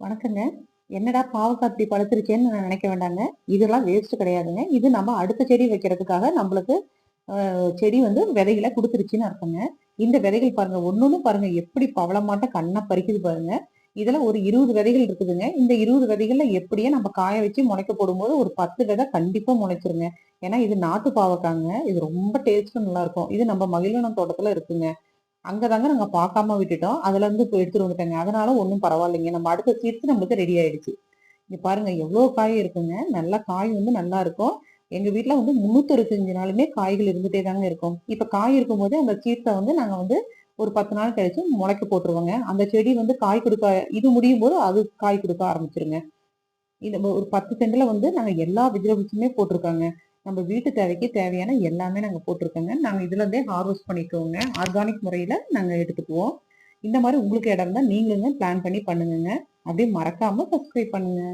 வணக்கங்க. என்னடா பாவக்காய் இப்படி நான் நினைக்க வேண்டாங்க. இதெல்லாம் வேஸ்ட் கிடையாதுங்க. இது நம்ம அடுத்த செடி வைக்கிறதுக்காக நம்மளுக்கு செடி வந்து விதைகள கொடுத்துருச்சுன்னு அர்த்தங்க. இந்த விதைகள் பாருங்க, ஒன்னொன்னு பாருங்க எப்படி பவளமாட்டம் கண்ணா பறிக்குது பாருங்க. இதுல ஒரு 20 விதைகள் இருக்குதுங்க. இந்த 20 விதைகள்ல எப்படியே நம்ம காய வச்சு முளைக்க போடும்போது ஒரு 10 விதை கண்டிப்பா முளைச்சிருங்க. ஏன்னா இது நாட்டு பாவக்காங்க. இது ரொம்ப டேஸ்ட்டும் நல்லாருக்கும். இது நம்ம மகிழ்வனம் தோட்டத்துல இருக்குங்க. அங்கே தாங்க நாங்கள் பார்க்காம விட்டுட்டோம். அதுலேருந்து இப்போ எடுத்துகிட்டு வந்துட்டாங்க அதனால ஒன்றும் பரவாயில்லைங்க. நம்ம அடுத்த சீட்ஸ் நம்மளுக்கு ரெடி ஆயிடுச்சு. இங்கே பாருங்க எவ்வளோ காய் இருக்குங்க. நல்லா காய் வந்து நல்லா இருக்கும். எங்கள் வீட்டில் வந்து 365 நாளுமே காய்கள் இருந்துகிட்டே தாங்க இருக்கும். இப்போ காய் இருக்கும்போது அந்த சீர்த்தை வந்து நாங்கள் வந்து ஒரு 10 நாள் கழிச்சு முளைக்க போட்டுருவோங்க. அந்த செடி வந்து காய் கொடுக்க இது முடியும் போது அது காய் கொடுக்க ஆரம்பிச்சிருங்க இந்த ஒரு பத்து செண்டில் வந்து நாங்கள் எல்லா வெஜிடபிள்ஸுமே போட்டிருக்காங்க நம்ம வீட்டு தேவைக்கு தேவையான எல்லாமே நாங்கள் போட்டிருக்கோங்க நாங்கள் இதுலேருந்தே ஹார்வெஸ்ட் பண்ணிக்குவோங்க. ஆர்கானிக் முறையில் நாங்கள் எடுத்துக்குவோம். இந்த மாதிரி உங்களுக்கு இடம் இருந்தால் நீங்களுங்க பிளான் பண்ணி பண்ணுங்கங்க. அப்படியே மறக்காமல் சப்ஸ்கிரைப் பண்ணுங்க.